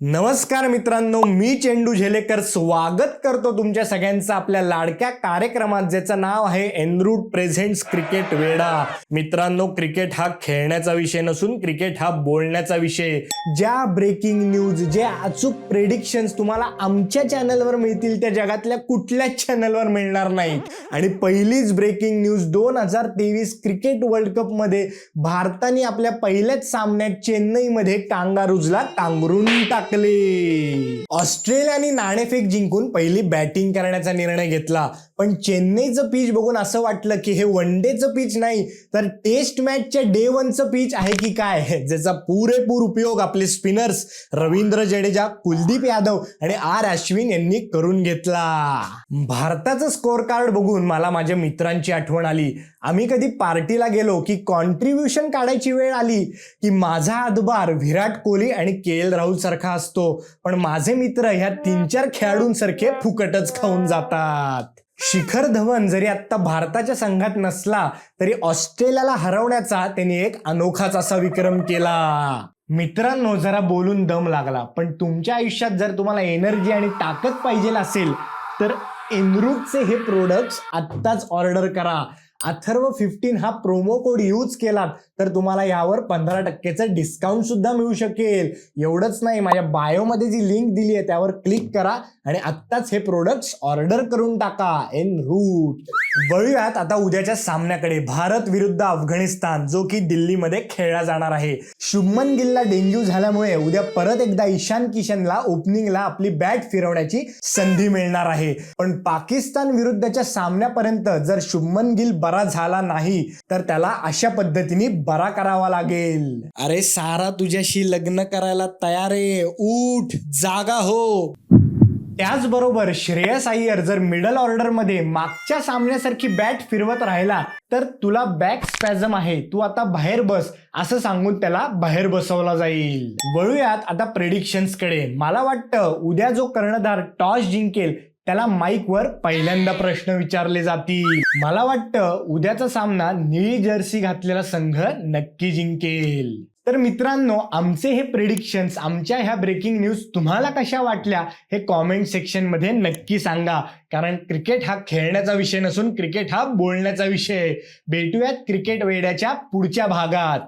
नमस्कार मित्रांनो मी चेंडू झेलेकर स्वागत करतो तुमच्या सगळ्यांचं आपल्या लाडक्या कार्यक्रमात ज्याचं नाव आहे एनरूट प्रेझेंट्स क्रिकेट वेडा मित्रांनो क्रिकेट हा खेळण्याचा विषय नसून क्रिकेट हा बोलण्याचा विषय. ज्या ब्रेकिंग न्यूज जे अचूक प्रेडिक्शन्स तुम्हाला आमच्या चॅनलवर मिळतील त्या जगातल्या कुठल्याच चॅनलवर मिळणार नाही आणि पहिलीच ब्रेकिंग न्यूज दोन हजार तेवीस क्रिकेट वर्ल्ड कपमध्ये भारताने आपल्या पहिल्याच सामन्यात चेन्नईमध्ये कांगारूजला कांगरून टाक टाकले. ऑस्ट्रेलियाने नाणेफेक जिंकून पहिली बॅटिंग करण्याचा निर्णय घेतला. पण चेन्नईचं पिच बघून असं वाटलं की हे वन डेचं पिच नाही तर टेस्ट मॅचच्या डे वनचं पिच आहे की काय? ज्याचा पुरेपूर उपयोग आपले स्पिनर्स रवींद्र जडेजा कुलदीप यादव आणि आर अश्विन यांनी करून घेतला. भारताचं स्कोअर कार्ड बघून मला माझ्या मित्रांची आठवण आली. आम्ही कधी पार्टीला गेलो की कॉन्ट्रीब्युशन काढायची वेळ आली की माझा हातभार विराट कोहली आणि के एल राहुल सारखा असतो. पण माझे मित्र ह्या तीन चार खेळाडूंसारखे फुकटच खाऊन जातात. शिखर धवन जरी आता भारताच्या संघात नसला तरी ऑस्ट्रेलियाला हरवण्याचा त्यांनी एक अनोखाच असा विक्रम केला. मित्रांनो जरा बोलून दम लागला. पण तुमच्या आयुष्यात जर तुम्हाला एनर्जी आणि ताकद पाहिजे असेल तर एनरूटचे हे प्रोडक्ट्स आत्ताच ऑर्डर करा. अथर्व फिफ्टीन हा प्रोमो कोड यूज केलात तर तुम्हाला यावर पंधरा टक्केचं डिस्काउंट सुद्धा मिळू शकेल. एवढंच नाही माझ्या बायोमध्ये जी लिंक दिली आहे त्यावर क्लिक करा आणि आत्ताच हे प्रोडक्ट्स ऑर्डर करून टाका. एन रूट वळूयात आता उद्याच्या सामन्याकडे. भारत विरुद्ध अफगाणिस्तान जो की दिल्लीमध्ये खेळला जाणार आहे. शुभमन गिलला डेंग्यू झाल्यामुळे उद्या परत एकदा ईशान किशनला ओपनिंगला आपली बॅट फिरवण्याची संधी मिळणार आहे. पण पाकिस्तान विरुद्धच्या सामन्यापर्यंत जर शुभमन गिल बरा झाला नाही तर त्याला अशा पद्धतीने बरा करावा लागेल. अरे सारा तुझ्याशी लग्न करायला तयार आहे. उठ जागा हो. त्याचबरोबर श्रेयस अय्यर जर मिडल ऑर्डरमध्ये मागच्या सामन्यासारखी बॅट फिरवत राहिला तर तुला बॅक स्पॅझम आहे. तू आता बाहेर बस असं सांगून त्याला बाहेर बसवला जाईल. वळूयात आता प्रेडिक्शन्सकडे. मला वाटतं उद्या जो कर्णधार टॉस जिंकेल त्याला माईकवर पहिल्यांदा प्रश्न विचारले जातील. मला वाटतं उद्याचा सामना निळी जर्सी घातलेला संघ नक्की जिंकेल. तर मित्रांनो आमचे हे प्रिडिक्शन्स आमच्या ह्या ब्रेकिंग न्यूज तुम्हाला कशा वाटल्या हे कॉमेंट सेक्शनमध्ये नक्की सांगा. कारण क्रिकेट हा खेळण्याचा विषय नसून क्रिकेट हा बोलण्याचा विषय. भेटूयात क्रिकेट वेड्याच्या पुढच्या भागात.